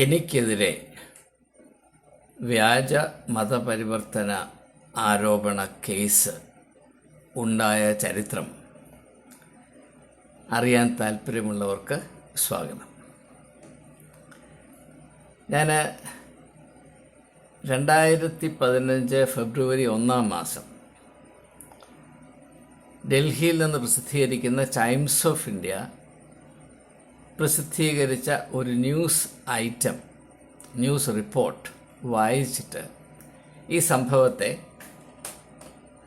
എനിക്കെതിരെ വ്യാജ മതപരിവർത്തന ആരോപണ കേസ് ഉണ്ടായ ചരിത്രം അറിയാൻ താല്പര്യമുള്ളവർക്ക് സ്വാഗതം. ഞാൻ രണ്ടായിരത്തി പതിനഞ്ച് ഫെബ്രുവരി ഒന്നാം മാസം ഡൽഹിയിൽ നിന്ന് പ്രസിദ്ധീകരിക്കുന്ന ടൈംസ് ഓഫ് ഇന്ത്യ പ്രസിദ്ധീകരിച്ച ഒരു ന്യൂസ് ഐറ്റം ന്യൂസ് റിപ്പോർട്ട് വായിച്ചിട്ട് ഈ സംഭവത്തെ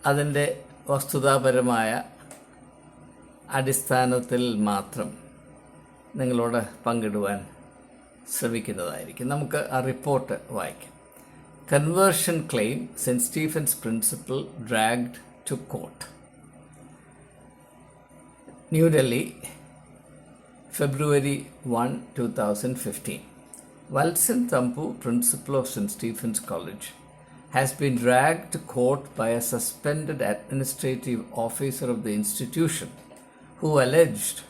അതിന്റെ വസ്തുതാപരമായ അടിസ്ഥാനത്തിൽ മാത്രം നിങ്ങളോട് പങ്കിടുവാൻ ശ്രമിക്കുന്നതായിരിക്കും. നമുക്ക് ആ റിപ്പോർട്ട് വായിക്കാം. Conversion claim Saint Stephen's principal dragged to court New Delhi February 1, 2015. Valsan Thampu, principal of St. Stephen's College, has been dragged to court by a suspended administrative officer of the institution who alleged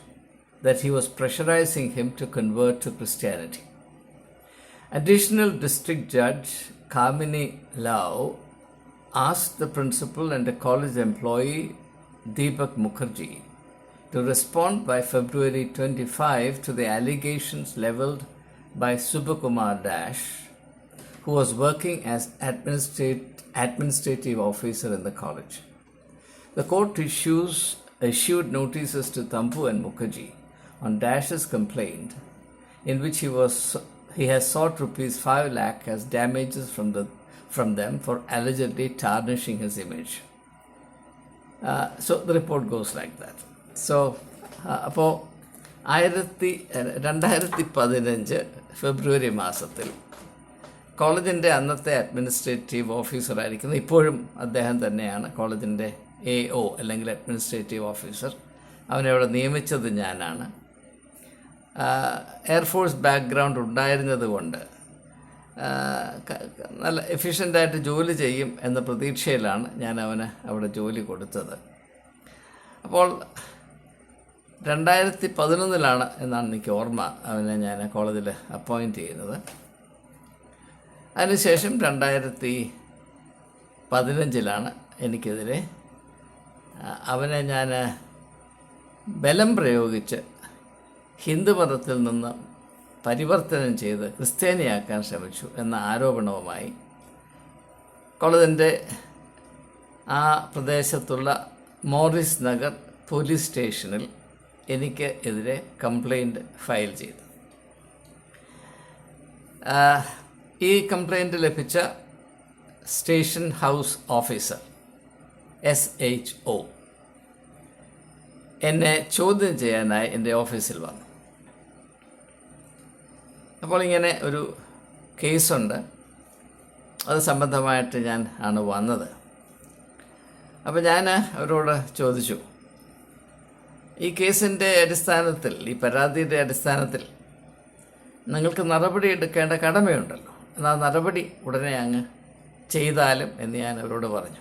that he was pressurizing him to convert to Christianity. Additional district judge Kamini Lau asked the principal and a college employee Deepak Mukherjee to respond by February 25 to the allegations leveled by Subhakumar Dash, who was working as administrative officer in the college. The court issues, issued notices to Thampu and Mukherjee on Dash's complaint, in which he was he has sought rupees 5 lakh as damages from the from them for allegedly tarnishing his image. Uh, so the report goes like that. So അപ്പോൾ ആയിരത്തി രണ്ടായിരത്തി പതിനഞ്ച് ഫെബ്രുവരി മാസത്തിൽ കോളേജിന്റെ അന്നത്തെ administrative ഓഫീസറായിരിക്കുന്ന ഇപ്പോഴും അദ്ദേഹം തന്നെയാണ് കോളേജിന്റെ എ ഒ അല്ലെങ്കിൽ അഡ്മിനിസ്ട്രേറ്റീവ് ഓഫീസർ. അവനെ അവിടെ നിയമിച്ചത് ഞാനാണ്. എയർഫോഴ്സ് ബാക്ക്ഗ്രൗണ്ട് ഉണ്ടായിരുന്നത് കൊണ്ട് നല്ല എഫിഷ്യന്റായിട്ട് ജോലി ചെയ്യും എന്ന പ്രതീക്ഷയിലാണ് ഞാൻ അവന് അവിടെ ജോലി കൊടുത്തത്. അപ്പോൾ രണ്ടായിരത്തി പതിനൊന്നിലാണ് എന്നാണ് എനിക്ക് ഓർമ്മ. അവനെ ഞാൻ കോളേജിൽ അപ്പോയിന്റ് ചെയ്യുന്നത്. അതിനുശേഷം രണ്ടായിരത്തി പതിനഞ്ചിലാണ് എനിക്കെതിരെ അവനെ ഞാൻ ബലം പ്രയോഗിച്ച് ഹിന്ദുമതത്തിൽ നിന്ന് പരിവർത്തനം ചെയ്ത് ക്രിസ്ത്യാനിയാക്കാൻ ശ്രമിച്ചു എന്ന ആരോപണവുമായി കോളേജിന്റെ ആ പ്രദേശത്തുള്ള മോറിസ് നഗർ പോലീസ് സ്റ്റേഷനിൽ എനിക്ക് എതിരെ കംപ്ലൈന്റ് ഫയൽ ചെയ്തു. ഈ കംപ്ലൈന്റ് ലഭിച്ച station house officer S H O എന്നെ ചോദ്യം ചെയ്യാനായി എന്റെ ഓഫീസിൽ വന്നു. അപ്പോൾ ഇങ്ങനെ ഒരു കേസുണ്ട്. അത് സംബന്ധമായിട്ട് ഞാൻ ആണ് വന്നത്. അപ്പോൾ ഞാൻ അവരോട് ചോദിച്ചു ഈ കേസിന്റെ അടിസ്ഥാനത്തിൽ ഈ പരാതിയുടെ അടിസ്ഥാനത്തിൽ നിങ്ങൾക്ക് നടപടി എടുക്കേണ്ട കടമയുണ്ടല്ലോ. എന്നാൽ നടപടി ഉടനെ അങ്ങ് ചെയ്താലും എന്ന് ഞാൻ അവരോട് പറഞ്ഞു.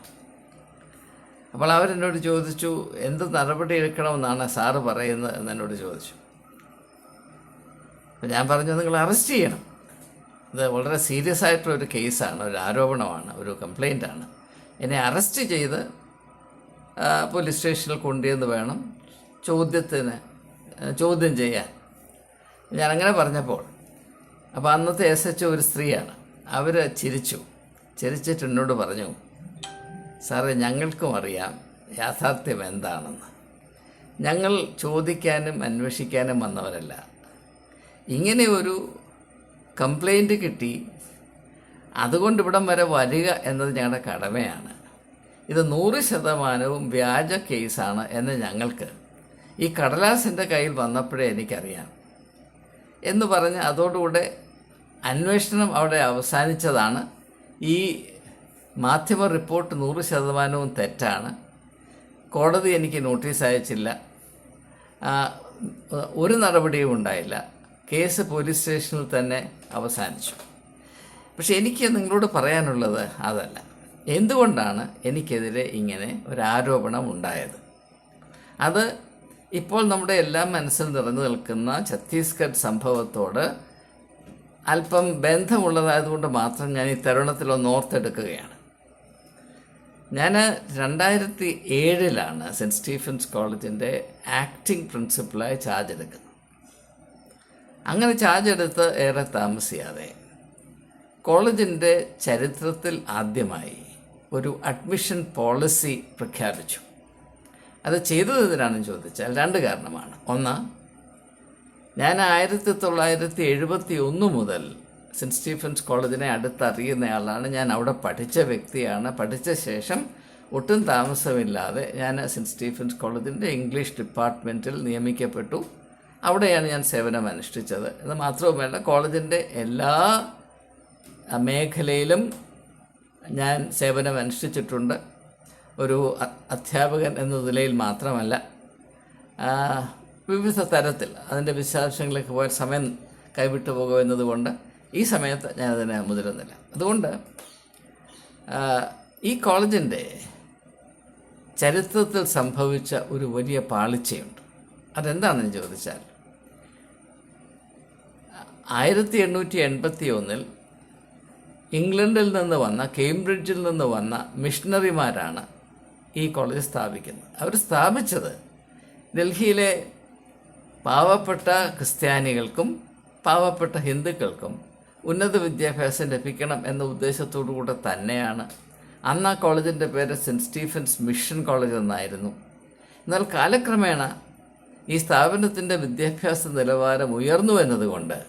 അപ്പോൾ അവരെന്നോട് ചോദിച്ചു എന്ത് നടപടി എടുക്കണമെന്നാണ് സാറ് പറയുന്നത്? എന്ന് എന്നോട് ചോദിച്ചു. അപ്പോൾ ഞാൻ പറഞ്ഞു നിങ്ങൾ അറസ്റ്റ് ചെയ്യണം. ഇത് വളരെ സീരിയസ് ആയിട്ടുള്ള ഒരു കേസാണ് ഒരു ആരോപണമാണ് ഒരു കംപ്ലൈന്റാണ്. എന്നെ അറസ്റ്റ് ചെയ്ത് പോലീസ് സ്റ്റേഷനിൽ കൊണ്ടുവന്ന് വേണം ചോദ്യത്തിന് ചോദ്യം ചെയ്യാൻ. ഞാനങ്ങനെ പറഞ്ഞപ്പോൾ അപ്പോൾ അന്നത്തെ എസ് എച്ച് ഒരു സ്ത്രീയാണ്. അവർ ചിരിച്ചു. ചിരിച്ചിട്ട് എന്നോട് പറഞ്ഞു സാറേ ഞങ്ങൾക്കും അറിയാം യാഥാർത്ഥ്യം എന്താണെന്ന്. ഞങ്ങൾ ചോദിക്കാനും അന്വേഷിക്കാനും വന്നവരല്ല. ഇങ്ങനെ ഒരു കംപ്ലൈന്റ് കിട്ടി. അതുകൊണ്ട് ഇവിടം വരെ വരിക എന്നത് ഞങ്ങളുടെ കടമയാണ്. ഇത് നൂറ് ശതമാനവും വ്യാജ കേസാണ് എന്ന് ഞങ്ങൾക്ക് ഈ കടലാസിന്റെ കയ്യിൽ വന്നപ്പോഴേ എനിക്കറിയാം എന്ന് പറഞ്ഞ് അതോടുകൂടെ അന്വേഷണം അവിടെ അവസാനിച്ചതാണ്. ഈ മാധ്യമ റിപ്പോർട്ട് നൂറ് ശതമാനവും തെറ്റാണ്. കോടതി എനിക്ക് നോട്ടീസ് അയച്ചില്ല. ഒരു നടപടിയും ഉണ്ടായില്ല. കേസ് പോലീസ് സ്റ്റേഷനിൽ തന്നെ അവസാനിച്ചു. പക്ഷെ എനിക്ക് നിങ്ങളോട് പറയാനുള്ളത് അതല്ല. എന്തുകൊണ്ടാണ് എനിക്കെതിരെ ഇങ്ങനെ ഒരു ആരോപണം ഉണ്ടായത്? അത് ഇപ്പോൾ നമ്മുടെ എല്ലാം മനസ്സിൽ നിറഞ്ഞു നിൽക്കുന്ന ഛത്തീസ്ഗഡ് സംഭവത്തോട് അല്പം ബന്ധമുള്ളതായതുകൊണ്ട് മാത്രം ഞാൻ ഈ തരുണത്തിലൊന്ന് ഓർത്തെടുക്കുകയാണ്. ഞാൻ രണ്ടായിരത്തി ഏഴിലാണ് സെന്റ് സ്റ്റീഫൻസ് കോളേജിന്റെ ആക്ടിംഗ് പ്രിൻസിപ്പളായി ചാർജ് എടുക്കുന്നത്. അങ്ങനെ ചാർജ് എടുത്ത് ഏറെ താമസിയാതെ കോളേജിന്റെ ചരിത്രത്തിൽ ആദ്യമായി ഒരു അഡ്മിഷൻ പോളിസി പ്രഖ്യാപിച്ചു. അത് ചെയ്തത് എന്തിനാണെന്ന് ചോദിച്ചാൽ രണ്ട് കാരണമാണ്. ഒന്ന് ഞാൻ ആയിരത്തി തൊള്ളായിരത്തി എഴുപത്തി ഒന്ന് മുതൽ സെന്റ് സ്റ്റീഫൻസ് കോളേജിനെ അടുത്തറിയുന്നയാളാണ്. ഞാൻ അവിടെ പഠിച്ച വ്യക്തിയാണ്. പഠിച്ച ശേഷം ഒട്ടും താമസമില്ലാതെ ഞാൻ സെന്റ് സ്റ്റീഫൻസ് കോളേജിന്റെ ഇംഗ്ലീഷ് ഡിപ്പാർട്ട്മെന്റിൽ നിയമിക്കപ്പെട്ടു. അവിടെയാണ് ഞാൻ സേവനം അനുഷ്ഠിച്ചത്. എന്ന് മാത്രവുമല്ല കോളേജിന്റെ എല്ലാ മേഖലയിലും ഞാൻ സേവനം അനുഷ്ഠിച്ചിട്ടുണ്ട്. ഒരു അധ്യാപകൻ എന്ന നിലയിൽ മാത്രമല്ല വിവിധ തരത്തിൽ അതിന്റെ വിശദാംശങ്ങളിലേക്ക് പോയാൽ സമയം കൈവിട്ടു പോകുമെന്നതുകൊണ്ട് ഈ സമയത്ത് ഞാനതിനെ മുതിരുന്നില്ല. അതുകൊണ്ട് ഈ കോളേജിന്റെ ചരിത്രത്തിൽ സംഭവിച്ച ഒരു വലിയ പാളിച്ചയുണ്ട്. അതെന്താണെന്ന് ചോദിച്ചാൽ ആയിരത്തി എണ്ണൂറ്റി എൺപത്തി ഒന്നിൽ ഇംഗ്ലണ്ടിൽ നിന്ന് വന്ന കേംബ്രിഡ്ജിൽ നിന്ന് വന്ന മിഷണറിമാരാണ് ഈ കോളേജ് സ്ഥാപിക്കുന്നത് അവർ സ്ഥാപിച്ചത് ഡൽഹിയിലെ പാവപ്പെട്ട ക്രിസ്ത്യാനികൾക്കും പാവപ്പെട്ട ഹിന്ദുക്കൾക്കും ഉന്നത വിദ്യാഭ്യാസം ലഭിക്കണം എന്ന ഉദ്ദേശത്തോടു കൂടെ തന്നെയാണ്. അന്ന് ആ കോളേജിന്റെ പേര് സെന്റ് സ്റ്റീഫൻസ് മിഷൻ കോളേജ് എന്നായിരുന്നു. എന്നാൽ കാലക്രമേണ ഈ സ്ഥാപനത്തിന്റെ വിദ്യാഭ്യാസ നിലവാരം ഉയർന്നു എന്നതുകൊണ്ട്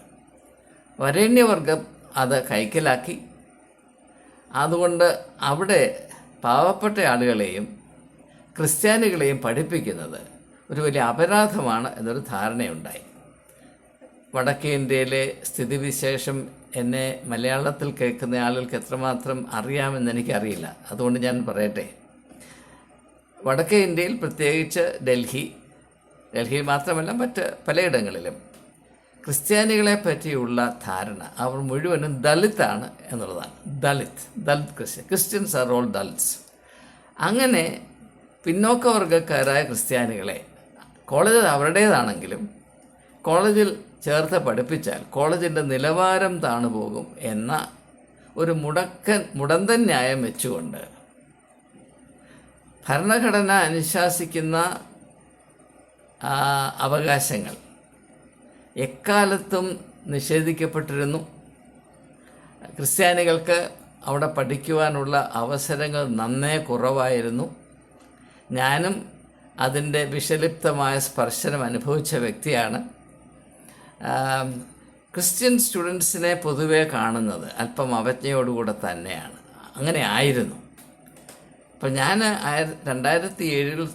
വരേണ്യവർഗം അത് കൈക്കലാക്കി. അതുകൊണ്ട് അവിടെ പാവപ്പെട്ട ആളുകളെയും ക്രിസ്ത്യാനികളെയും പഠിപ്പിക്കുന്നത് ഒരു വലിയ അപരാധമാണ് എന്നൊരു ധാരണയുണ്ടായി. വടക്കേ ഇന്ത്യയിലെ സ്ഥിതിവിശേഷം എന്നെ മലയാളത്തിൽ കേൾക്കുന്ന ആളുകൾക്ക് എത്രമാത്രം അറിയാമെന്ന് എനിക്കറിയില്ല. അതുകൊണ്ട് ഞാൻ പറയട്ടെ. വടക്കേ ഇന്ത്യയിൽ പ്രത്യേകിച്ച് ഡൽഹി ഡൽഹിയിൽ മാത്രമല്ല മറ്റ് പലയിടങ്ങളിലും ക്രിസ്ത്യാനികളെ പറ്റിയുള്ള ധാരണ അവർ മുഴുവനും ദളിതാണ് എന്നുള്ളതാണ്. Dalit Dalit Christian Christians are all Dalits. അങ്ങനെ പിന്നോക്കവർഗക്കാരായ ക്രിസ്ത്യാനികളെ കോളേജ് അവരുടേതാണെങ്കിലും കോളേജിൽ ചേർത്ത് പഠിപ്പിച്ചാൽ കോളേജിന്റെ നിലവാരം താണു പോകും എന്ന ഒരു മുടക്കൻ മുടന്തൻ ന്യായം വെച്ചുകൊണ്ട് ഭരണഘടന അനുശാസിക്കുന്ന അവകാശങ്ങൾ എക്കാലത്തും നിഷേധിക്കപ്പെട്ടിരുന്നു. ക്രിസ്ത്യാനികൾക്ക് അവിടെ പഠിക്കുവാനുള്ള അവസരങ്ങൾ നന്നേ കുറവായിരുന്നു. ഞാനും അതിന്റെ വിഷലിപ്തമായ സ്പർശനം അനുഭവിച്ച വ്യക്തിയാണ്. ക്രിസ്ത്യൻ സ്റ്റുഡൻസിനെ പൊതുവെ കാണുന്നത് അല്പം അവജ്ഞയോടുകൂടെ തന്നെയാണ്. അങ്ങനെ ആയിരുന്നു. അപ്പോൾ ഞാൻ രണ്ടായിരത്തി ഏഴിൽ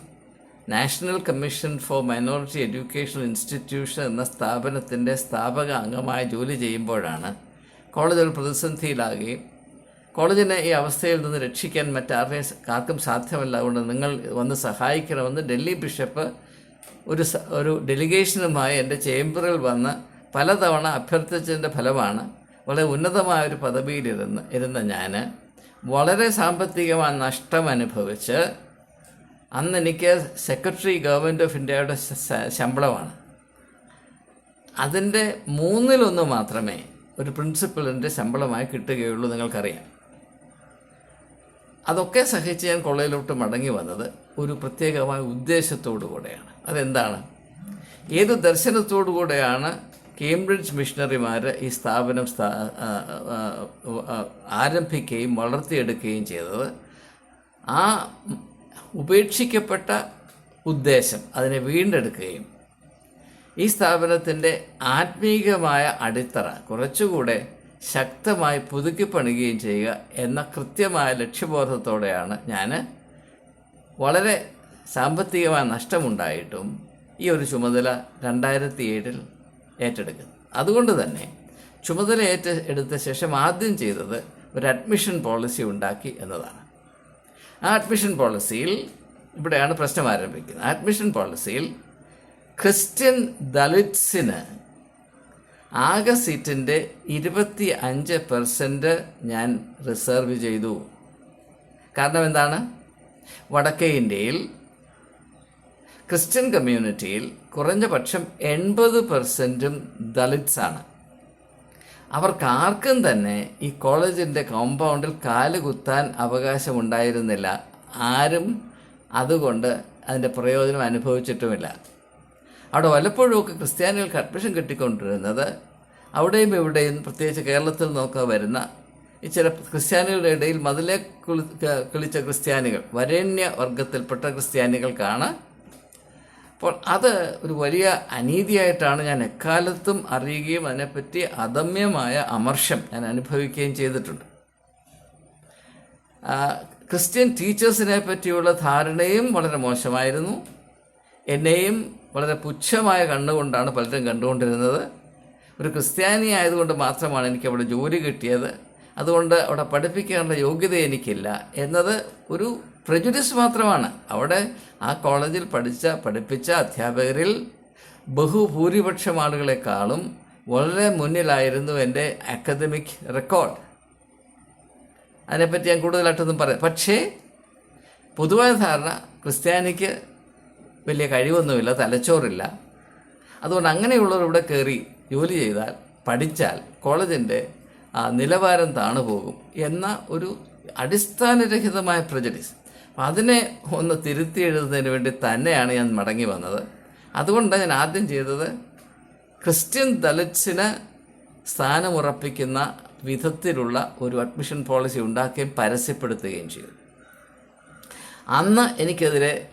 National Commission for Minority Education Institution എന്ന സ്ഥാപനത്തിന്റെ സ്ഥാപക അംഗമായി ജോലി ചെയ്യുമ്പോഴാണ് കോളേജ് ഒരു പ്രതിസന്ധിയിലാകുകയും കോളേജിനെ ഈ അവസ്ഥയിൽ നിന്ന് രക്ഷിക്കാൻ മറ്റാരുടെയും സ- ആർക്കും സാധ്യമല്ല. അതുകൊണ്ട് നിങ്ങൾ വന്ന് സഹായിക്കണമെന്ന് ഡൽഹി ബിഷപ്പ് ഒരു ഒരു ഡെലിഗേഷനുമായി എന്റെ ചേംബറിൽ വന്ന് പലതവണ അഭ്യർത്ഥിച്ചതിന്റെ ഫലമാണ് വളരെ ഉന്നതമായ ഒരു പദവിയിലിരുന്ന് ഇരുന്ന ഞാൻ വളരെ സാമ്പത്തികമായ നഷ്ടം അനുഭവിച്ച് അന്ന് എനിക്ക് സെക്രട്ടറി ഗവൺമെന്റ് ഓഫ് ഇന്ത്യയുടെ ശമ്പളമാണ്. അതിന്റെ മൂന്നിലൊന്ന് മാത്രമേ ഒരു പ്രിൻസിപ്പലിന്റെ ശമ്പളമായി കിട്ടുകയുള്ളൂ നിങ്ങൾക്കറിയാം. അതൊക്കെ സഹിച്ച് ഞാൻ കൊള്ളയിലോട്ട് മടങ്ങി വന്നത് ഒരു പ്രത്യേകമായ ഉദ്ദേശത്തോടു കൂടെയാണ്. അതെന്താണ്? ഏത് ദർശനത്തോടു കൂടെയാണ് കേംബ്രിഡ്ജ് മിഷണറിമാർ ഈ സ്ഥാപനം സ്ഥാ ആരംഭിക്കുകയും വളർത്തിയെടുക്കുകയും ചെയ്തത്? ആ ഉപേക്ഷിക്കപ്പെട്ട ഉദ്ദേശം അതിനെ വീണ്ടെടുക്കുകയും ഈ സ്ഥാപനത്തിന്റെ ആത്മീകമായ അടിത്തറ കുറച്ചുകൂടെ ശക്തമായി പുതുക്കിപ്പണിയുകയും ചെയ്യുക എന്ന കൃത്യമായ ലക്ഷ്യബോധത്തോടെയാണ് ഞാൻ വളരെ സാമ്പത്തികമായ നഷ്ടമുണ്ടായിട്ടും ഈ ഒരു ചുമതല രണ്ടായിരത്തി ഏഴിൽ ഏറ്റെടുക്കുന്നത്. അതുകൊണ്ട് തന്നെ ചുമതല ഏറ്റ എടുത്ത ശേഷം ആദ്യം ചെയ്തത് ഒരു അഡ്മിഷൻ പോളിസി ഉണ്ടാക്കി എന്നതാണ്. ആ അഡ്മിഷൻ പോളിസിയിൽ ഇവിടെയാണ് പ്രശ്നം ആരംഭിക്കുന്നത്. അഡ്മിഷൻ പോളിസിയിൽ ക്രിസ്ത്യൻ ദളിറ്റ്സിന് ആകെ സീറ്റിന്റെ ഇരുപത്തി അഞ്ച് പെർസെന്റ് ഞാൻ റിസർവ് ചെയ്തു. കാരണം എന്താണ്? വടക്കേ ഇന്ത്യയിൽ ക്രിസ്ത്യൻ കമ്മ്യൂണിറ്റിയിൽ കുറഞ്ഞ പക്ഷം എൺപത് പെർസെന്റും ദളിറ്റ്സ് ആണ്. അവർക്ക് ആർക്കും തന്നെ ഈ കോളേജിന്റെ കോമ്പൗണ്ടിൽ കാൽ കുത്താൻ അവകാശമുണ്ടായിരുന്നില്ല. ആരും അതുകൊണ്ട് അതിന്റെ പ്രയോജനം അനുഭവിച്ചിട്ടുമില്ല. അവിടെ വല്ലപ്പോഴുമൊക്കെ ക്രിസ്ത്യാനികൾക്ക് അഡ്മിഷൻ കിട്ടിക്കൊണ്ടിരുന്നത് അവിടെയും ഇവിടെയും പ്രത്യേകിച്ച് കേരളത്തിൽ നിന്നൊക്കെ വരുന്ന ഈ ചില ക്രിസ്ത്യാനികളുടെ ഇടയിൽ മതിലെ കുളി കിളിച്ച ക്രിസ്ത്യാനികൾ വരേണ്യ വർഗത്തിൽപ്പെട്ട ക്രിസ്ത്യാനികൾക്കാണ് അപ്പോൾ അത് ഒരു വലിയ അനീതിയായിട്ടാണ് ഞാൻ എക്കാലത്തും അറിയുകയും അതിനെപ്പറ്റി അദമ്യമായ അമർഷം ഞാൻ അനുഭവിക്കുകയും ചെയ്തിട്ടുണ്ട്. ക്രിസ്ത്യൻ ടീച്ചേഴ്സിനെ പറ്റിയുള്ള ധാരണയും വളരെ മോശമായിരുന്നു. എന്നെയും വളരെ പുച്ഛമായ കണ്ണുകൊണ്ടാണ് പലരും കണ്ടുകൊണ്ടിരുന്നത്. ഒരു ക്രിസ്ത്യാനി ആയതുകൊണ്ട് മാത്രമാണ് എനിക്ക് അവിടെ ജോലി കിട്ടിയത്. അതുകൊണ്ട് അവിടെ പഠിപ്പിക്കാനുള്ള യോഗ്യത എനിക്കില്ല. എന്നത് ഒരു പ്രജുഡിസ് മാത്രമാണ്. അവിടെ ആ കോളേജിൽ പഠിച്ച പഠിപ്പിച്ച അധ്യാപകരിൽ ബഹുഭൂരിപക്ഷം ആളുകളെക്കാളും വളരെ മുന്നിലായിരുന്നു എന്റെ അക്കാദമിക് റെക്കോർഡ് അതിനെപ്പറ്റി ഞാൻ കൂടുതലായിട്ടൊന്നും പറയാം. പക്ഷേ പൊതുവായ ധാരണ ക്രിസ്ത്യാനിക്ക് വലിയ കഴിവൊന്നുമില്ല തലച്ചോറില്ല. അതുകൊണ്ട് അങ്ങനെയുള്ളവർ ഇവിടെ കയറി ജോലി ചെയ്താൽ പഠിച്ചാൽ കോളേജിന്റെ നിലവാരം താണു പോകും എന്ന ഒരു അടിസ്ഥാനരഹിതമായ പ്രജഡിസ് അതിനെ ഒന്ന് തിരുത്തി എഴുതുന്നതിന് വേണ്ടി തന്നെയാണ് ഞാൻ മടങ്ങി വന്നത്. അതുകൊണ്ട് ഞാൻ ആദ്യം ചെയ്തത് ക്രിസ്ത്യൻ ദലിറ്റ്സിന് സ്ഥാനമുറപ്പിക്കുന്ന വിധത്തിലുള്ള ഒരു അഡ്മിഷൻ പോളിസി ഉണ്ടാക്കുകയും പരസ്യപ്പെടുത്തുകയും ചെയ്തു. അന്ന് എനിക്കെതിരെ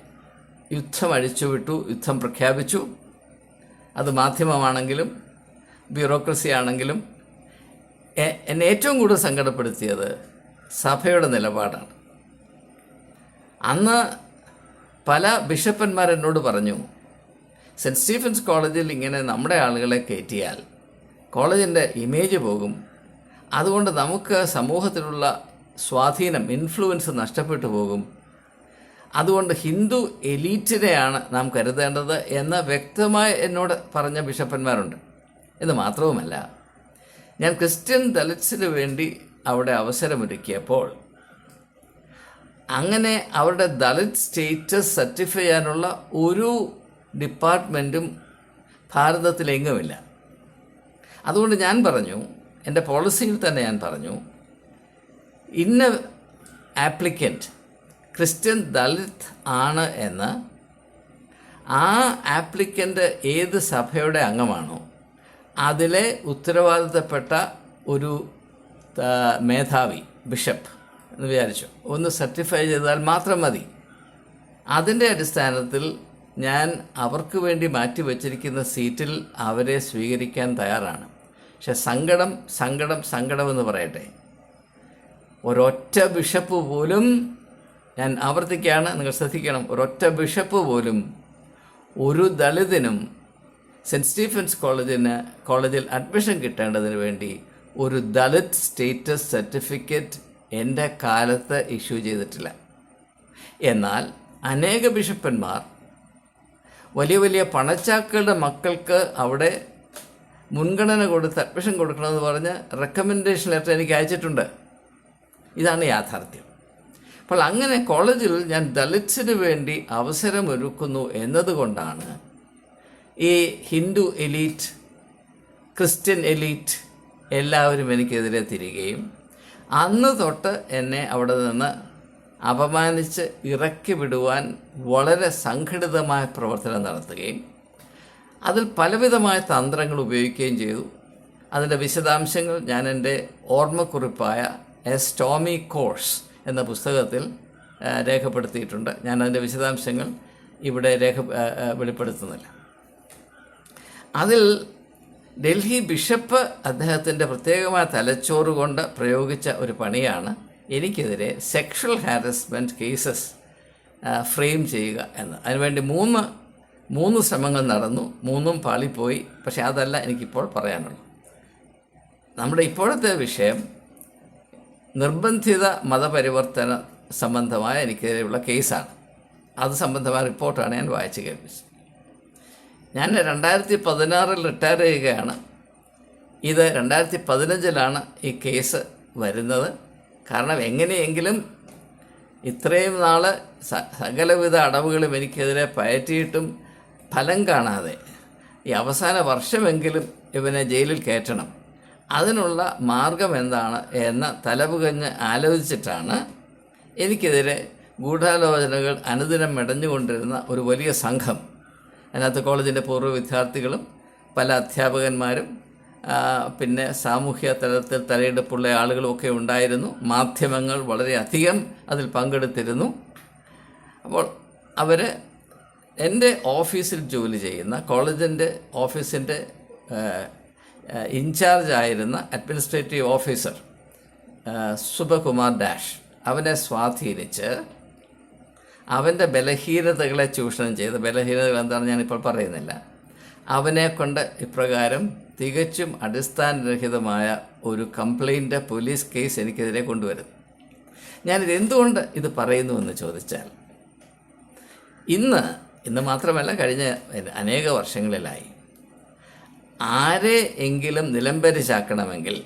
യുദ്ധം അഴിച്ചുവിട്ടു യുദ്ധം പ്രഖ്യാപിച്ചു. അത് മാധ്യമമാണെങ്കിലും ബ്യൂറോക്രസി ആണെങ്കിലും എന്നെ ഏറ്റവും കൂടുതൽ സങ്കടപ്പെടുത്തിയത് സഭയുടെ നിലപാടാണ്. അന്ന് പല ബിഷപ്പന്മാരെന്നോട് പറഞ്ഞു സെന്റ് സ്റ്റീഫൻസ് കോളേജിൽ ഇങ്ങനെ നമ്മുടെ ആളുകളെ കയറ്റിയാൽ കോളേജിന്റെ ഇമേജ് പോകും. അതുകൊണ്ട് നമുക്ക് സമൂഹത്തിലുള്ള സ്വാധീനം ഇൻഫ്ലുവൻസ് നഷ്ടപ്പെട്ടു പോകും. അതുകൊണ്ട് ഹിന്ദു എലീറ്റിനെയാണ് നാം കരുതേണ്ടത് എന്ന് വ്യക്തമായി എന്നോട് പറഞ്ഞ ബിഷപ്പന്മാരുണ്ട്. എന്ന് മാത്രവുമല്ല ഞാൻ ക്രിസ്ത്യൻ ദലിത്സിന് വേണ്ടി അവിടെ അവസരമൊരുക്കിയപ്പോൾ അങ്ങനെ അവരുടെ ദളിത് സ്റ്റേറ്റസ് സർട്ടിഫൈ ചെയ്യാനുള്ള ഒരു ഡിപ്പാർട്ട്മെന്റും ഭാരതത്തിലെങ്ങുമില്ല. അതുകൊണ്ട് ഞാൻ പറഞ്ഞു എന്റെ പോളിസിയിൽ തന്നെ ഞാൻ പറഞ്ഞു ഇന്ന ആപ്ലിക്കന്റ് ക്രിസ്ത്യൻ ദളിത് ആണ് എന്ന് ആ ആപ്ലിക്കന്റ് ഏത് സഭയുടെ അംഗമാണോ അതിലെ ഉത്തരവാദിത്തപ്പെട്ട ഒരു മേധാവി ബിഷപ്പ് എന്ന് വിചാരിച്ചു. ഒന്ന് സർട്ടിഫൈ ചെയ്താൽ മാത്രം മതി. അതിന്റെ അടിസ്ഥാനത്തിൽ ഞാൻ അവർക്ക് വേണ്ടി മാറ്റിവെച്ചിരിക്കുന്ന സീറ്റിൽ അവരെ സ്വീകരിക്കാൻ തയ്യാറാണ്. പക്ഷെ സങ്കടം സങ്കടം സങ്കടം എന്ന് പറയട്ടെ. ഒരൊറ്റ ബിഷപ്പ് പോലും ഞാൻ ആവർത്തിക്കുകയാണ് നിങ്ങൾ ശ്രദ്ധിക്കണം. ഒരൊറ്റ ബിഷപ്പ് പോലും ഒരു ദളിതിനും സെന്റ് സ്റ്റീഫൻസ് കോളേജിന് കോളേജിൽ അഡ്മിഷൻ കിട്ടേണ്ടതിന് വേണ്ടി ഒരു ദളിത് സ്റ്റേറ്റസ് സർട്ടിഫിക്കറ്റ് എന്റെ കാലത്ത് ഇഷ്യൂ ചെയ്തിട്ടില്ല. എന്നാൽ അനേക ബിഷപ്പന്മാർ വലിയ വലിയ പണച്ചാക്കളുടെ മക്കൾക്ക് അവിടെ മുൻഗണന കൊടുത്ത് അഡ്മിഷൻ കൊടുക്കണമെന്ന് പറഞ്ഞ് റെക്കമെൻഡേഷൻ ലെറ്റർ എനിക്ക് അയച്ചിട്ടുണ്ട്. ഇതാണ് യാഥാർത്ഥ്യം. അപ്പോൾ അങ്ങനെ കോളേജിൽ ഞാൻ ദളിത്സിന് വേണ്ടി അവസരമൊരുക്കുന്നു എന്നതുകൊണ്ടാണ് ഈ ഹിന്ദു എലീറ്റ് ക്രിസ്ത്യൻ എലീറ്റ് എല്ലാവരും എനിക്കെതിരെ തിരികെയും അന്ന് തൊട്ട് എന്നെ അവിടെ നിന്ന് അപമാനിച്ച് ഇറക്കി വിടുവാൻ വളരെ സംഘടിതമായ പ്രവർത്തനം നടത്തുകയും അതിൽ പലവിധമായ തന്ത്രങ്ങൾ ഉപയോഗിക്കുകയും ചെയ്തു. അതിന്റെ വിശദാംശങ്ങൾ ഞാൻ എന്റെ ഓർമ്മക്കുറിപ്പായ എ സ്റ്റോമി കോഴ്സ് എന്ന പുസ്തകത്തിൽ രേഖപ്പെടുത്തിയിട്ടുണ്ട്. ഞാൻ അതിന്റെ വിശദാംശങ്ങൾ ഇവിടെ രേഖ വെളിപ്പെടുത്തുന്നില്ല. അതിൽ ഡൽഹി ബിഷപ്പ് അദ്ദേഹത്തിന്റെ പ്രത്യേകമായ തലച്ചോറ് കൊണ്ട് പ്രയോഗിച്ച ഒരു പണിയാണ് എനിക്കെതിരെ സെക്ഷൽ ഹാരസ്മെന്റ് കേസസ് ഫ്രെയിം ചെയ്യുക എന്ന്. അതിനുവേണ്ടി മൂന്ന് മൂന്ന് ശ്രമങ്ങൾ നടന്നു. മൂന്നും പാളിപ്പോയി. പക്ഷേ അതല്ല എനിക്കിപ്പോൾ പറയാനുള്ളത്. നമ്മുടെ ഇപ്പോഴത്തെ വിഷയം നിർബന്ധിത മതപരിവർത്തന സംബന്ധമായ എനിക്കെതിരെയുള്ള കേസാണ്. അത് സംബന്ധമായ റിപ്പോർട്ടാണ് ഞാൻ വായിച്ചു കേൾപ്പിച്ചത്. ഞാൻ രണ്ടായിരത്തി പതിനാറിൽ റിട്ടയർ ചെയ്യുകയാണ്. ഇത് രണ്ടായിരത്തി പതിനഞ്ചിലാണ് ഈ കേസ് വരുന്നത്. കാരണം എങ്ങനെയെങ്കിലും ഇത്രയും നാൾ സകലവിധ അടവുകളും എനിക്കെതിരെ പയറ്റിയിട്ടും ഫലം കാണാതെ ഈ അവസാന വർഷമെങ്കിലും ഇവനെ ജയിലിൽ കയറ്റണം. അതിനുള്ള മാർഗം എന്താണ് എന്ന തലപുകഞ്ഞ് ആലോചിച്ചിട്ടാണ് എനിക്കെതിരെ ഗൂഢാലോചനകൾ അനുദിനം മെടഞ്ഞുകൊണ്ടിരുന്ന ഒരു വലിയ സംഘം അതിനകത്ത് കോളേജിന്റെ പൂർവ വിദ്യാർത്ഥികളും പല അധ്യാപകന്മാരും പിന്നെ സാമൂഹ്യ തലത്തിൽ തലയെടുപ്പുള്ള ആളുകളുമൊക്കെ ഉണ്ടായിരുന്നു. മാധ്യമങ്ങൾ വളരെയധികം അതിൽ പങ്കെടുത്തിരുന്നു. അപ്പോൾ അവർ എന്റെ ഓഫീസിൽ ജോലി ചെയ്യുന്ന കോളേജിന്റെ ഓഫീസിന്റെ ഇൻചാർജ് ആയിരുന്ന അഡ്മിനിസ്ട്രേറ്റീവ് ഓഫീസർ സുബകുമാർ ഡാഷ്. അവനെ സ്വാധീനിച്ച് അവന്റെ ബലഹീനതകളെ ചൂഷണം ചെയ്ത് ബലഹീനതകൾ എന്താണെന്ന് ഞാനിപ്പോൾ പറയുന്നില്ല. അവനെ കൊണ്ട് ഇപ്രകാരം തികച്ചും അടിസ്ഥാനരഹിതമായ ഒരു കംപ്ലൈന്റ് പോലീസ് കേസ് എനിക്കെതിരെ കൊണ്ടുവരും ഞാനിത് എന്തുകൊണ്ട് ഇത് പറയുന്നു എന്ന് ചോദിച്ചാൽ ഇന്ന് ഇന്ന് മാത്രമല്ല കഴിഞ്ഞ അനേക വർഷങ്ങളിലായി. ആരെ എങ്കിലും നിലംപരിശാക്കണമെങ്കിൽ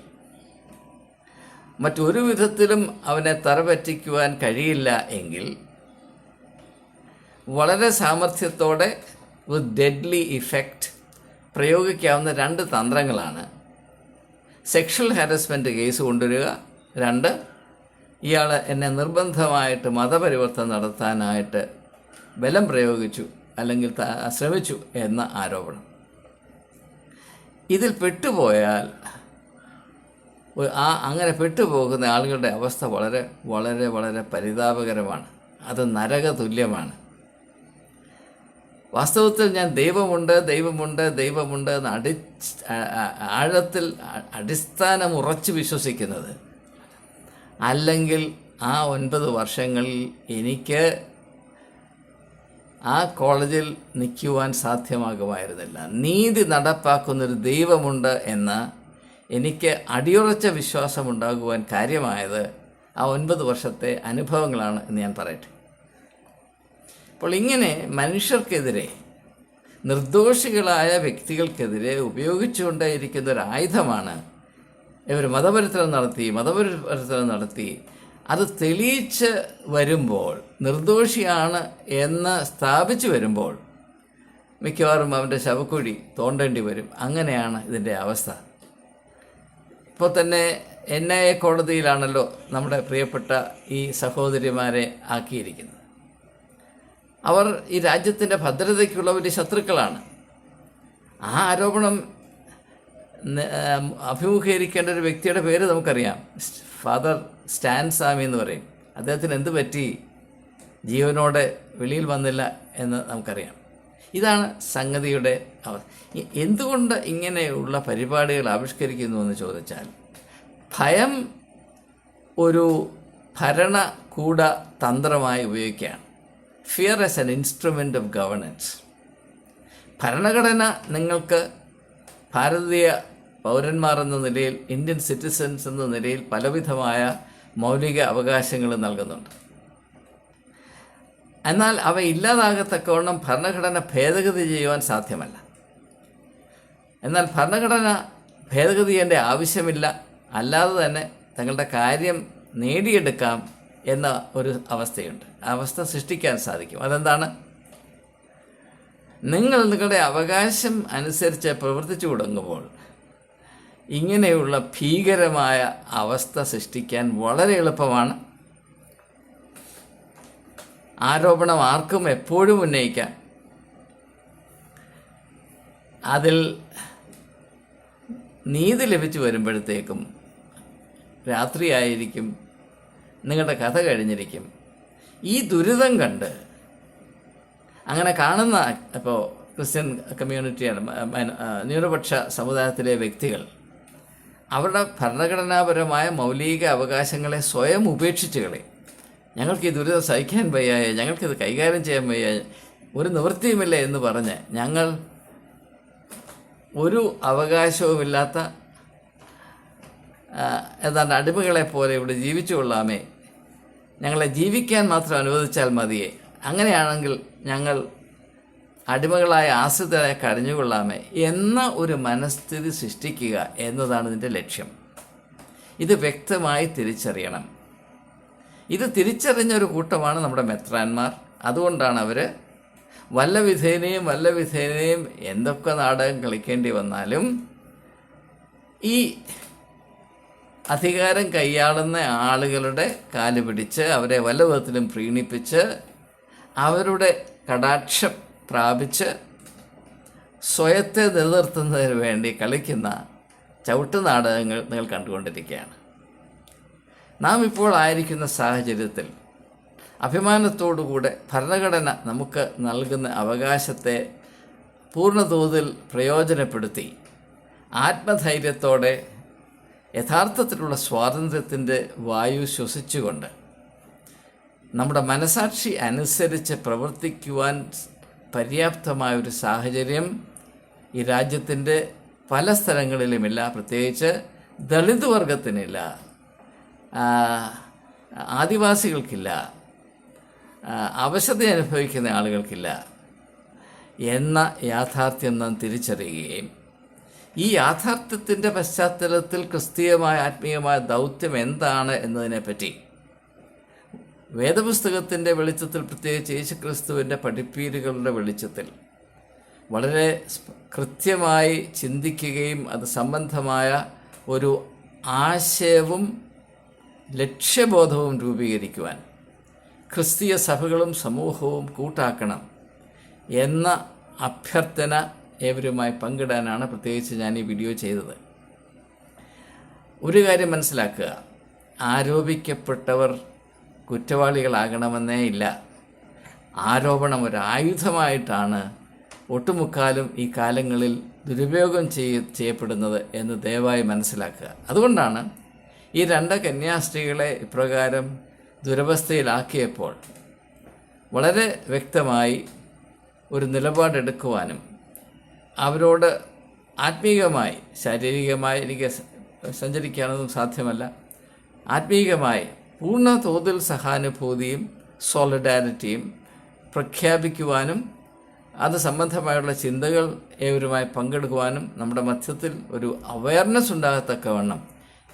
മറ്റൊരു വിധത്തിലും അവനെ തറപറ്റിക്കുവാൻ കഴിയില്ല എങ്കിൽ വളരെ സാമർഥ്യത്തോടെ വിത്ത് ഡെഡ്ലി ഇഫക്റ്റ് പ്രയോഗിക്കാവുന്ന രണ്ട് തന്ത്രങ്ങളാണ്. സെക്ഷൽ ഹാരസ്മെന്റ് കേസ് കൊണ്ടുവരിക. രണ്ട് ഇയാൾ എന്നെ നിർബന്ധമായിട്ട് മതപരിവർത്തനം നടത്താനായിട്ട് ബലം പ്രയോഗിച്ചു അല്ലെങ്കിൽ ശ്രമിച്ചു എന്ന ആരോപണം. ഇതിൽ പെട്ടുപോയാൽ ആ അങ്ങനെ പെട്ടുപോകുന്ന ആളുകളുടെ അവസ്ഥ വളരെ വളരെ വളരെ പരിതാപകരമാണ്. അത് നരക തുല്യമാണ് വാസ്തവത്തിൽ ഞാൻ ദൈവമുണ്ട് ദൈവമുണ്ട് ദൈവമുണ്ട് എന്ന് അടി ആഴത്തിൽ അടിസ്ഥാനം ഉറച്ച് വിശ്വസിക്കുന്നത്. അല്ലെങ്കിൽ ആ ഒൻപത് വർഷങ്ങളിൽ എനിക്ക് ആ കോളേജിൽ നിൽക്കുവാൻ സാധ്യമാകുമായിരുന്നില്ല. നീതി നടപ്പാക്കുന്നൊരു ദൈവമുണ്ട് എന്ന് എനിക്ക് അടിയുറച്ച വിശ്വാസമുണ്ടാകുവാൻ കാര്യമായത് ആ ഒൻപത് വർഷത്തെ അനുഭവങ്ങളാണ് എന്ന് ഞാൻ പറയട്ടെ. അപ്പോൾ ഇങ്ങനെ മനുഷ്യർക്കെതിരെ നിർദോഷികളായ വ്യക്തികൾക്കെതിരെ ഉപയോഗിച്ചുകൊണ്ടേയിരിക്കുന്ന ഒരു ആയുധമാണ് ഇവർ മതപരിത്തരം നടത്തി മതപരിവർത്തനം നടത്തി. അത് തെളിയിച്ച് വരുമ്പോൾ നിർദോഷിയാണ് എന്ന് സ്ഥാപിച്ചു വരുമ്പോൾ മിക്കവാറും അവന്റെ ശവക്കുഴി തോണ്ടേണ്ടി വരും. അങ്ങനെയാണ് ഇതിന്റെ അവസ്ഥ. ഇപ്പോൾ തന്നെ എൻ ഐ എ കോടതിയിലാണല്ലോ നമ്മുടെ പ്രിയപ്പെട്ട ഈ സഹോദരിമാരെ ആക്കിയിരിക്കുന്നത്. അവർ ഈ രാജ്യത്തിന്റെ ഭദ്രതയ്ക്കുള്ള വലിയ ശത്രുക്കളാണ്. ആ ആരോപണം അഭിമുഖീകരിക്കേണ്ട ഒരു വ്യക്തിയുടെ പേര് നമുക്കറിയാം. ഫാദർ സ്റ്റാൻ സ്വാമി എന്ന് പറയും. അദ്ദേഹത്തിന് എന്ത് പറ്റി? ജീവനോടെ വെളിയിൽ വന്നില്ല എന്ന് നമുക്കറിയാം. ഇതാണ് സംഗതിയുടെ അവസ്ഥ. എന്തുകൊണ്ട് ഇങ്ങനെയുള്ള പരിപാടികൾ ആവിഷ്കരിക്കുന്നു എന്ന് ചോദിച്ചാൽ ഭയം ഒരു ഭരണകൂട തന്ത്രമായി ഉപയോഗിക്കുകയാണ്. Fear as an instrument of governance ഭരണഘടന നിങ്ങൾക്ക് ഭാരതീയ പൗരന്മാർ എന്ന നിലയിൽ ഇന്ത്യൻ സിറ്റിസൻസ് എന്ന നിലയിൽ പലവിധമായ മൗലിക അവകാശങ്ങൾ നൽകുന്നുണ്ട്. എന്നാൽ അവ ഇല്ലാതാകത്തക്കവണ്ണം ഭരണഘടന ഭേദഗതി ചെയ്യുവാൻ സാധ്യമല്ല. എന്നാൽ ഭരണഘടന ഭേദഗതി ചെയ്യേണ്ട ആവശ്യമില്ല. അല്ലാതെ തന്നെ തങ്ങളുടെ കാര്യം നേടിയെടുക്കാം എന്ന ഒരു അവസ്ഥയുണ്ട്. ആ അവസ്ഥ സൃഷ്ടിക്കാൻ സാധിക്കും. അതെന്താണ്? നിങ്ങൾ നിങ്ങളുടെ അവകാശം അനുസരിച്ച് പ്രവർത്തിച്ചു തുടങ്ങുമ്പോൾ ഇങ്ങനെയുള്ള ഭീകരമായ അവസ്ഥ സൃഷ്ടിക്കാൻ വളരെ എളുപ്പമാണ്. ആരോപണം ആർക്കും എപ്പോഴും ഉന്നയിക്കാം. അതിൽ നീതി ലഭിച്ചു വരുമ്പോഴത്തേക്കും രാത്രിയായിരിക്കും നിങ്ങളുടെ കഥ കഴിഞ്ഞിരിക്കും. ഈ ദുരിതം കണ്ട് അങ്ങനെ കാണുന്ന ഇപ്പോൾ ക്രിസ്ത്യൻ കമ്മ്യൂണിറ്റിയാണ് ന്യൂനപക്ഷ സമുദായത്തിലെ വ്യക്തികൾ. അവരുടെ ഭരണഘടനാപരമായ മൗലിക അവകാശങ്ങളെ സ്വയം ഉപേക്ഷിച്ച് കളയും ഞങ്ങൾക്ക് ഈ ദുരിതം സഹിക്കാൻ വയ്യായ ഞങ്ങൾക്കിത് കൈകാര്യം ചെയ്യാൻ വയ്യ ഒരു നിവൃത്തിയുമില്ല എന്ന് പറഞ്ഞ് ഞങ്ങൾ ഒരു അവകാശവുമില്ലാത്ത ഏതാണ്ട് അടിമകളെ പോലെ ഇവിടെ ജീവിച്ചു കൊള്ളാമേ. ഞങ്ങളെ ജീവിക്കാൻ മാത്രം അനുവദിച്ചാൽ മതിയേ. അങ്ങനെയാണെങ്കിൽ ഞങ്ങൾ അടിമകളായ ആശ്രിതരായി കഴിഞ്ഞുകൊള്ളാമേ എന്ന ഒരു മനസ്ഥിതി സൃഷ്ടിക്കുക എന്നതാണ് ഇതിന്റെ ലക്ഷ്യം. ഇത് വ്യക്തമായി തിരിച്ചറിയണം. ഇത് തിരിച്ചറിഞ്ഞ ഒരു കൂട്ടമാണ് നമ്മുടെ മെത്രാന്മാർ. അതുകൊണ്ടാണ് അവർ വല്ല വിധേനയും വല്ല വിധേനയും എന്തൊക്കെ നാടകം കളിക്കേണ്ടി വന്നാലും ഈ അധികാരം കൈയാളുന്ന ആളുകളുടെ കാൽ പിടിച്ച് അവരെ വല്ല പ്രീണിപ്പിച്ച് അവരുടെ കടാക്ഷം പ്രാപിച്ച് സ്വയത്തെ നിലനിർത്തുന്നതിന് വേണ്ടി കളിക്കുന്ന ചവിട്ട് നാടകങ്ങൾ നിങ്ങൾ കണ്ടുകൊണ്ടിരിക്കുകയാണ്. നാം ഇപ്പോൾ ആയിരിക്കുന്ന സാഹചര്യത്തിൽ അഭിമാനത്തോടുകൂടെ ഭരണഘടന നമുക്ക് നൽകുന്ന അവകാശത്തെ പൂർണതോതിൽ പ്രയോജനപ്പെടുത്തി ആത്മധൈര്യത്തോടെ യഥാർത്ഥത്തിലുള്ള സ്വാതന്ത്ര്യത്തിന്റെ വായു ശ്വസിച്ചുകൊണ്ട് നമ്മുടെ മനസാക്ഷി അനുസരിച്ച് പ്രവർത്തിക്കുവാൻ പര്യാപ്തമായ ഒരു സാഹചര്യം ഈ രാജ്യത്തിന്റെ പല സ്ഥലങ്ങളിലുമില്ല. പ്രത്യേകിച്ച് ദളിത് വർഗത്തിനില്ല ആദിവാസികൾക്കില്ല. അവശത അനുഭവിക്കുന്ന ആളുകൾക്കില്ല. എന്ന യാഥാർത്ഥ്യം നാം തിരിച്ചറിയുകയും ഈ യാഥാർത്ഥ്യത്തിന്റെ പശ്ചാത്തലത്തിൽ ക്രിസ്തീയമായ ആത്മീയമായ ദൗത്യം എന്താണ് എന്നതിനെപ്പറ്റി? വേദപുസ്തകത്തിന്റെ വെളിച്ചത്തിൽ പ്രത്യേകിച്ച് യേശുക്രിസ്തുവിന്റെ പഠിപ്പീരുകളുടെ വെളിച്ചത്തിൽ വളരെ കൃത്യമായി ചിന്തിക്കുകയും അത് സംബന്ധമായ ഒരു ആശയവും ലക്ഷ്യബോധവും രൂപീകരിക്കുവാൻ ക്രിസ്തീയ സഭകളും സമൂഹവും കൂട്ടാക്കണം എന്ന അഭ്യർത്ഥന ഏവരുമായി പങ്കിടാനാണ് പ്രത്യേകിച്ച് ഞാൻ ഈ വീഡിയോ ചെയ്തത്. ഒരു കാര്യം മനസ്സിലാക്കുക. ആരോപിക്കപ്പെട്ടവർ കുറ്റവാളികളാകണമെന്നേ ഇല്ല. ആരോപണം ഒരു ആയുധമായിട്ടാണ് ഒട്ടുമുക്കാലും ഈ കാലങ്ങളിൽ ദുരുപയോഗം ചെയ്യ ചെയ്യപ്പെടുന്നത് എന്ന് ദയവായി മനസ്സിലാക്കുക. അതുകൊണ്ടാണ് ഈ രണ്ട് കന്യാസ്ത്രീകളെ ഇപ്രകാരം ദുരവസ്ഥയിലാക്കിയപ്പോൾ വളരെ വ്യക്തമായി ഒരു നിലപാടെടുക്കുവാനും അവരോട് ആത്മീകമായി ശാരീരികമായി എനിക്ക് സഞ്ചരിക്കാനൊന്നും സാധ്യമല്ല. ആത്മീകമായി പൂർണ തോതിൽ സഹാനുഭൂതിയും സോളിഡാരിറ്റിയും പ്രഖ്യാപിക്കുവാനും അത് സംബന്ധമായുള്ള ചിന്തകൾ ഏവരുമായി പങ്കെടുക്കുവാനും നമ്മുടെ മധ്യത്തിൽ ഒരു അവയർനെസ് ഉണ്ടാകത്തക്കവണ്ണം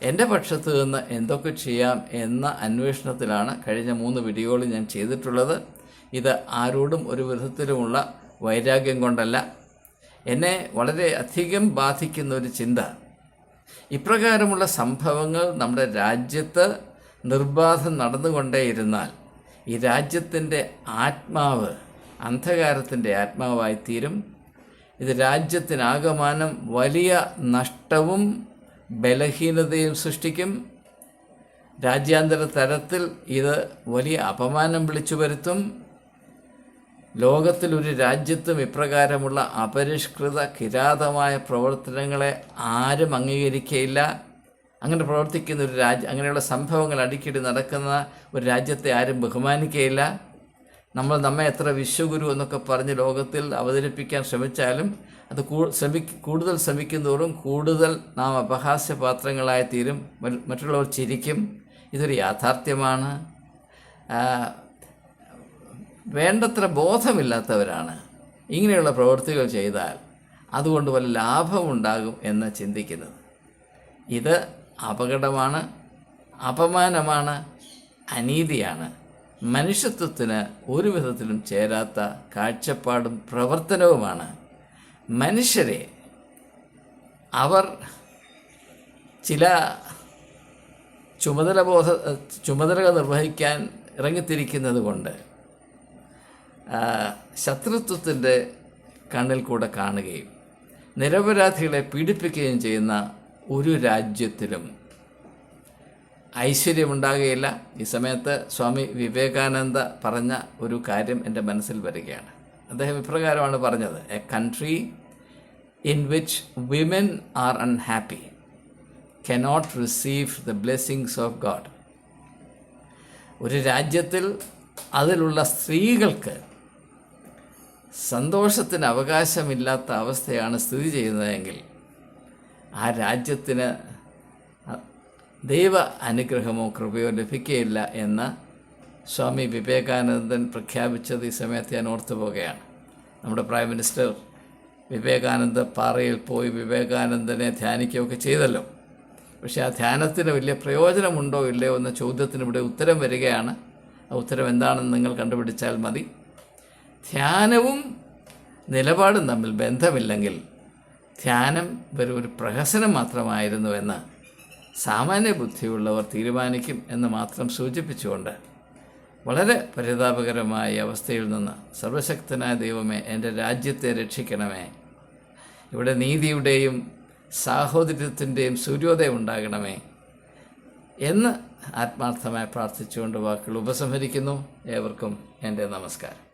എന്റെ പക്ഷത്തു നിന്ന് എന്തൊക്കെ ചെയ്യാം എന്ന അന്വേഷണത്തിലാണ് കഴിഞ്ഞ മൂന്ന് വീഡിയോകൾ ഞാൻ ചെയ്തിട്ടുള്ളത്. ഇത് ആരോടും ഒരു വിധത്തിലുമുള്ള വൈരാഗ്യം കൊണ്ടല്ല. എന്നെ വളരെ അധികം ബാധിക്കുന്ന ഒരു ചിന്ത. ഇപ്രകാരമുള്ള സംഭവങ്ങൾ നമ്മുടെ രാജ്യത്ത് നിർബാധം നടന്നുകൊണ്ടേയിരുന്നാൽ ഈ രാജ്യത്തിന്റെ ആത്മാവ് അന്ധകാരത്തിന്റെ ആത്മാവായിത്തീരും. ഇത് രാജ്യത്തിനാകമാനം വലിയ നഷ്ടവും ബലഹീനതയും സൃഷ്ടിക്കും. രാജ്യാന്തര തലത്തിൽ ഇത് വലിയ അപമാനം വിളിച്ചു വരുത്തും ലോകത്തിൽ ഒരു രാജ്യത്തും ഇപ്രകാരമുള്ള അപരിഷ്കൃത കിരാതമായ പ്രവർത്തനങ്ങളെ ആരും അംഗീകരിക്കുകയില്ല അങ്ങനെ പ്രവർത്തിക്കുന്ന ഒരു രാജ്യം അങ്ങനെയുള്ള സംഭവങ്ങൾ അടിക്കടി നടക്കുന്ന ഒരു രാജ്യത്തെ ആരും ബഹുമാനിക്കുകയില്ല നമ്മൾ നമ്മെ എത്ര വിശ്വഗുരു എന്നൊക്കെ പറഞ്ഞ് ലോകത്തിൽ അവതരിപ്പിക്കാൻ ശ്രമിച്ചാലും അത് ശ്രമി കൂടുതൽ ശ്രമിക്കുന്നതോറും കൂടുതൽ നാം അപഹാസ്യപാത്രങ്ങളായി തീരും. മറ്റുള്ളവർ ചിരിക്കും. ഇതൊരു യാഥാർത്ഥ്യമാണ്. വേണ്ടത്ര ബോധമില്ലാത്തവരാണ്. ഇങ്ങനെയുള്ള പ്രവൃത്തികൾ ചെയ്താൽ അതുകൊണ്ട് വല്ല ലാഭമുണ്ടാകും എന്ന് ചിന്തിക്കുന്നത്. ഇത് അപകടമാണ് അപമാനമാണ് അനീതിയാണ്. മനുഷ്യത്വത്തിന് ഒരു വിധത്തിലും ചേരാത്ത കാഴ്ചപ്പാടും പ്രവർത്തനവുമാണ്. മനുഷ്യരെ അവർ ചില ചുമതല ബോധ ചുമതലകൾ നിർവഹിക്കാൻ ഇറങ്ങിത്തിരിക്കുന്നത് കൊണ്ട് ശത്രുത്വത്തിന്റെ കണ്ണിൽ കൂടെ കാണുകയും നിരപരാധികളെ പീഡിപ്പിക്കുകയും ചെയ്യുന്ന ഒരു രാജ്യത്തിലും ഐശ്വര്യമുണ്ടാകുകയില്ല. ഈ സമയത്ത് സ്വാമി വിവേകാനന്ദ പറഞ്ഞ ഒരു കാര്യം എന്റെ മനസ്സിൽ വരികയാണ്. അദ്ദേഹം ഇപ്രകാരമാണ് പറഞ്ഞത്. A country in which women are unhappy cannot receive the blessings of God ഒരു രാജ്യത്തിൽ അതിലുള്ള സ്ത്രീകൾക്ക് സന്തോഷത്തിന് അവകാശമില്ലാത്ത അവസ്ഥയാണ് സ്ഥിതി ചെയ്യുന്നതെങ്കിൽ ആ രാജ്യത്തിന് ദൈവ അനുഗ്രഹമോ കൃപയോ ലഭിക്കുകയില്ല എന്ന് സ്വാമി വിവേകാനന്ദൻ പ്രഖ്യാപിച്ചത് ഈ സമയത്ത് ഞാൻ ഓർത്തു പോകുകയാണ് നമ്മുടെ പ്രൈം മിനിസ്റ്റർ വിവേകാനന്ദ പാറയിൽ പോയി വിവേകാനന്ദനെ ധ്യാനിക്കുകയൊക്കെ ചെയ്തല്ലോ. പക്ഷേ ആ ധ്യാനത്തിന് വലിയ പ്രയോജനമുണ്ടോ ഇല്ലയോ എന്ന ചോദ്യത്തിന് ഇവിടെ ഉത്തരം വരികയാണ്. ആ ഉത്തരം എന്താണെന്ന് നിങ്ങൾ കണ്ടുപിടിച്ചാൽ മതി. ധ്യാനവും നിലപാടും തമ്മിൽ ബന്ധമില്ലെങ്കിൽ ധ്യാനം വെറും ഒരു പ്രഹസനം മാത്രമായിരുന്നുവെന്ന് സാമാന്യ ബുദ്ധിയുള്ളവർ തീരുമാനിക്കും എന്ന് മാത്രം സൂചിപ്പിച്ചുകൊണ്ട് വളരെ പരിതാപകരമായ അവസ്ഥയിൽ നിന്ന് സർവശക്തനായ ദൈവമേ എന്റെ രാജ്യത്തെ രക്ഷിക്കണമേ. ഇവിടെ നീതിയുടെയും സാഹോദര്യത്തിന്റെയും സൂര്യോദയം ഉണ്ടാകണമേ എന്ന് ആത്മാർത്ഥമായി പ്രാർത്ഥിച്ചുകൊണ്ട് വാക്കുകൾ ഉപസംഹരിക്കുന്നു. ഏവർക്കും എന്റെ നമസ്കാരം.